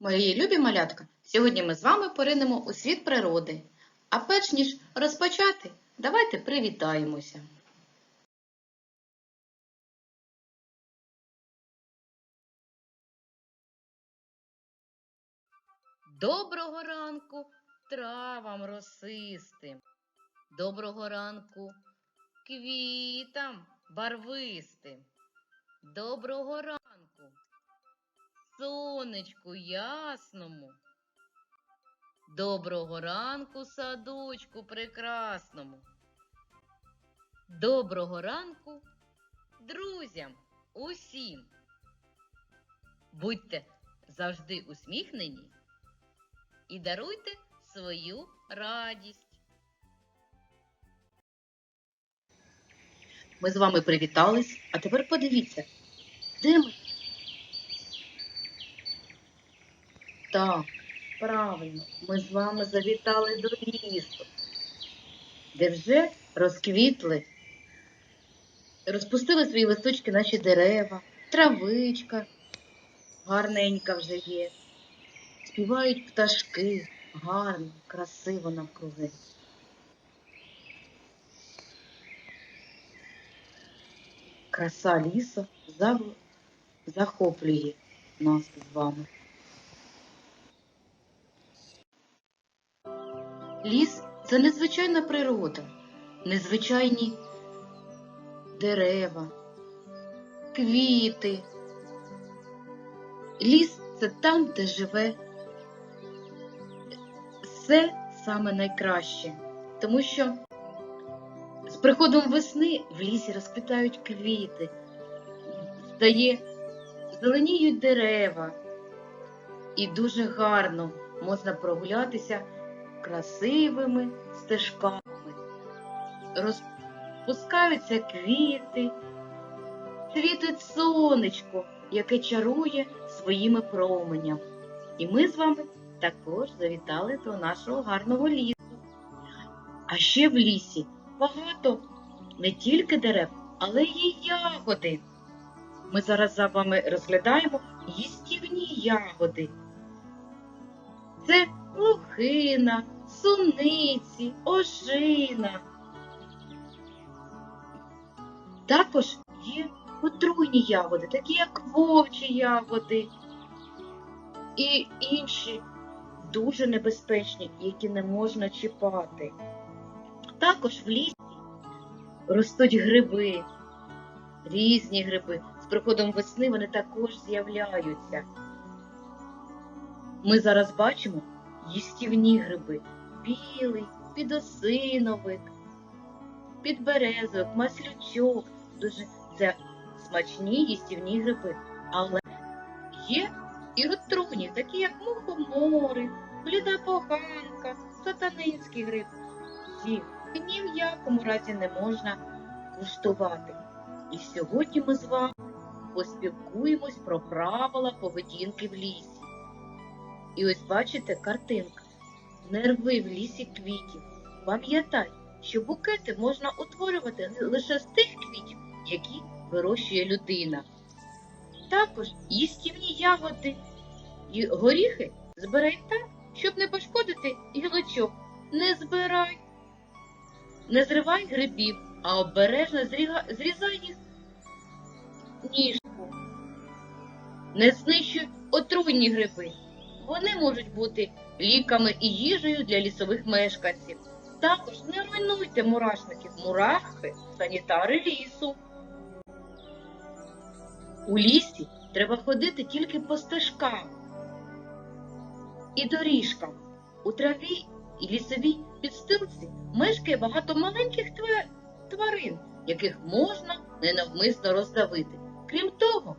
Мої любі малятка, сьогодні ми з вами поринемо у світ природи. А перш ніж розпочати, давайте привітаємося. Доброго ранку травам росистим. Доброго ранку квітам барвистим. Доброго ранку сонечку ясному. Доброго ранку, садочку прекрасному. Доброго ранку, друзям усім. Будьте завжди усміхнені і даруйте свою радість. Ми з вами привітались, а тепер подивіться, де ми Так, правильно, ми з вами завітали до лісу, де вже розквітли, розпустили свої листочки наші дерева, травичка гарненька вже є. Співають пташки, гарно, красиво навкруги. Краса лісу захоплює нас з вами. Ліс це незвичайна природа, незвичайні дерева, квіти. Ліс це там, де живе все саме найкраще, тому що з приходом весни в лісі розквітають квіти, стає, зеленіють дерева, і дуже гарно можна прогулятися красивими стежками. Розпускаються квіти, світить сонечко, яке чарує своїми променями. І ми з вами також завітали до нашого гарного лісу. А ще в лісі багато не тільки дерев, але й ягоди. Ми зараз за вами розглядаємо їстівні ягоди. Це лохина, суниці, ожина. Також є отруйні ягоди, такі як вовчі ягоди і інші дуже небезпечні, які не можна чіпати. Також в лісі ростуть гриби, різні гриби. З приходом весни вони також з'являються. Ми зараз бачимо їстівні гриби. Білий, підосиновик, підберезовик, маслючок. Дуже це смачні їстівні гриби. Але є і отруйні, такі як мухомори, бліда поганка, сатанинський гриб. Ці ні в якому разі не можна куштувати. І сьогодні ми з вами поспілкуємось про правила поведінки в лісі. І ось бачите картинка. Не рви в лісі квітів. Пам'ятай, що букети можна утворювати лише з тих квітів, які вирощує людина. Також їстівні ягоди і горіхи збирай так, щоб не пошкодити гілочок. Не збирай, не зривай грибів, а обережно зрізай їх ніжку. Не знищуй отруйні гриби. Вони можуть бути ліками і їжею для лісових мешканців. Також не руйнуйте мурашників. Мурахи санітари лісу. У лісі треба ходити тільки по стежкам і доріжкам. У траві і лісовій підстилці мешкає багато маленьких тварин, яких можна ненавмисно роздавити. Крім того,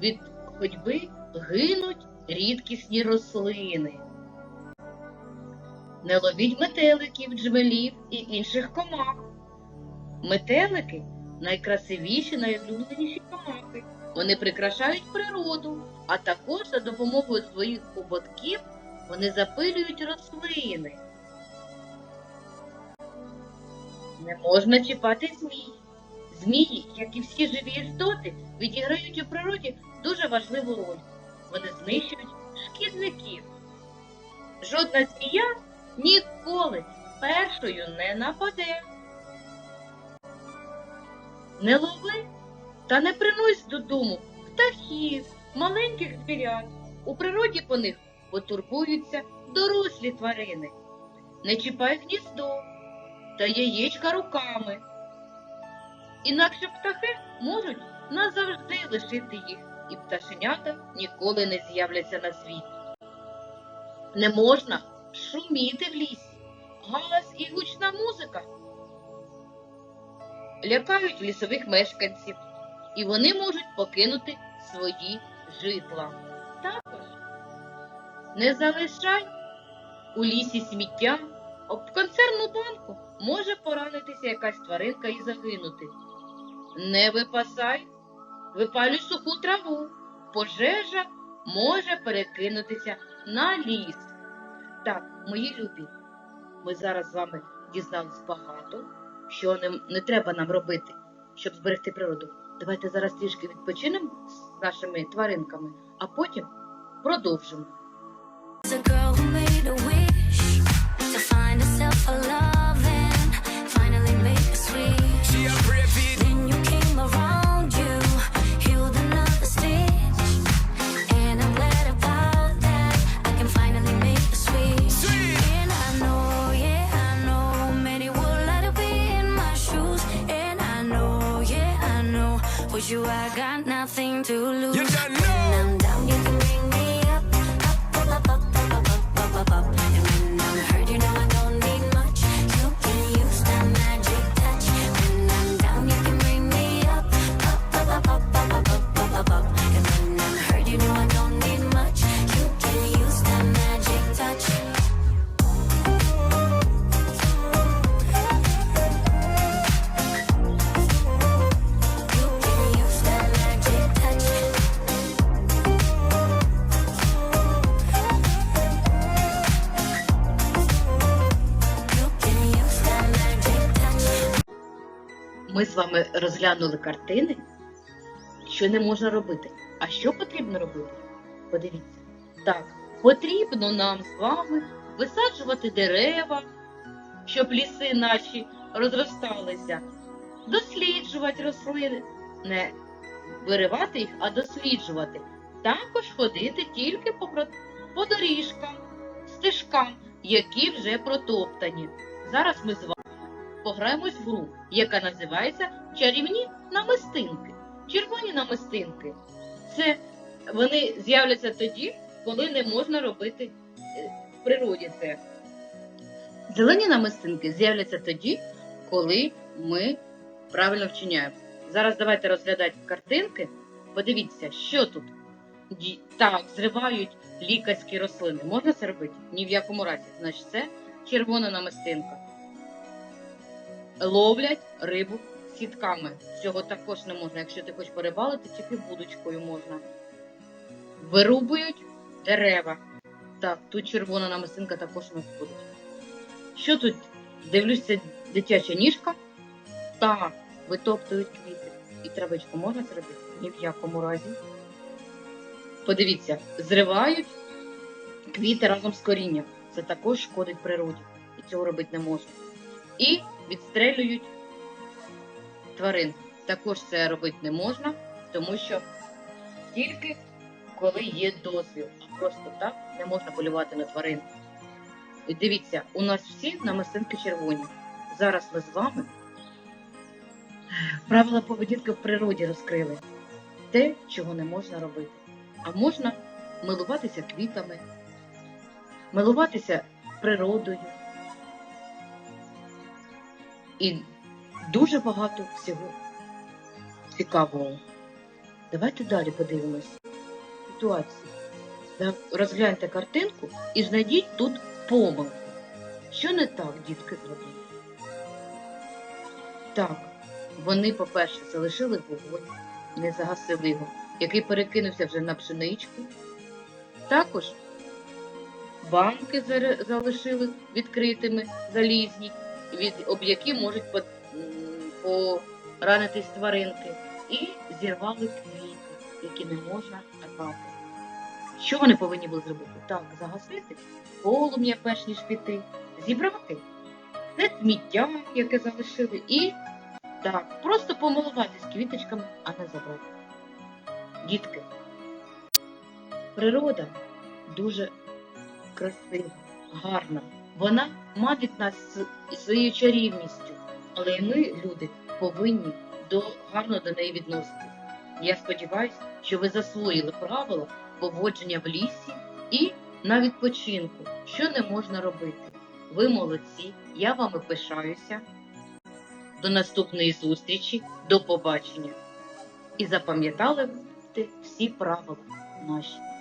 від ходьби гинуть рідкісні рослини. Не ловіть метеликів, джмелів і інших комах. Метелики найкрасивіші, найулюбленіші комахи. Вони прикрашають природу, а також за допомогою своїх хоботків вони запилюють рослини. Не можна чіпати змій. Змії, як і всі живі істоти, відіграють у природі дуже важливу роль. Вони знищують шкідників. Жодна змія ніколи першою не нападе. Не лови та не принось додому птахів, маленьких звірят. У природі по них потурбуються дорослі тварини. Не чіпай гніздо та яєчка руками. Інакше птахи можуть назавжди лишити їх, і пташенята ніколи не з'являться на світ. Не можна шуміти в лісі, галас і гучна музика лякають лісових мешканців, і вони можуть покинути свої житла. Також не залишай у лісі сміття, об консервну банку може поранитися якась тваринка і загинути. Не випасай, випалюй суху траву. Пожежа може перекинутися на ліс. Так, мої любі, ми зараз з вами дізнались багато, що не, не треба нам робити, щоб зберегти природу. Давайте зараз трішки відпочинемо з нашими тваринками, а потім продовжимо. З вами розглянули картини, що не можна робити. А що потрібно робити? Подивіться. Так, потрібно нам з вами висаджувати дерева, щоб ліси наші розросталися, досліджувати рослини, не виривати їх, а досліджувати. Також ходити тільки по, по доріжкам, стежкам, які вже протоптані. Зараз ми з вами пограємось в гру, яка називається Чарівні намистинки. Червоні намистинки. Це вони з'являться тоді, коли не можна робити е, в природі це. Зелені намистинки з'являться тоді, коли ми правильно вчиняємо. Зараз давайте розглядати картинки. Подивіться, що тут. Так, зривають лікарські рослини. Можна це робити? Ні в якому разі. Значить, це червона намистинка ловлять рибу сітками. Цього також не можна. Якщо ти хочеш порибалити, тільки вудочкою можна. Вирубують дерева. Так, тут червона намистинка також не входить. Що тут? Дивлюся, дитяча ніжка. Так, витоптують квіти. І травичку можна це робити? Ні в якому разі. Подивіться, зривають квіти разом з корінням. Це також шкодить природі. І цього робити не можна і відстрелюють тварин. Також це робити не можна, тому що тільки коли є дозвіл, просто так не можна полювати на тварин. І дивіться, у нас всі намистинки червоні. Зараз ми з вами правила поведінки в природі розкрили. Те, чого не можна робити. А можна милуватися квітами, милуватися природою, і дуже багато всього цікавого. Давайте далі подивимось ситуацію. Розгляньте картинку і знайдіть тут помилку. Що не так дітки зробили? Так, вони, по-перше, залишили вогонь, не загасили його, який перекинувся вже на пшеничку. Також банки залишили відкритими, залізні, від об які можуть по- поранитись тваринки, і зірвали квіти, які не можна рвати. Що вони повинні були зробити? Так, загасити полум'я, перш ніж піти, зібрати це сміття, яке залишили, і так, просто помилуватись квіточками, а не забрати. Дітки, природа дуже красива, гарна. Вона мавить нас своєю чарівністю, але і ми, люди, повинні до, гарно до неї відноситись. Я сподіваюся, що ви засвоїли правила поводження в лісі і на відпочинку, що не можна робити. Ви молодці, я вами пишаюся. До наступної зустрічі, до побачення. І запам'ятали всі правила наші.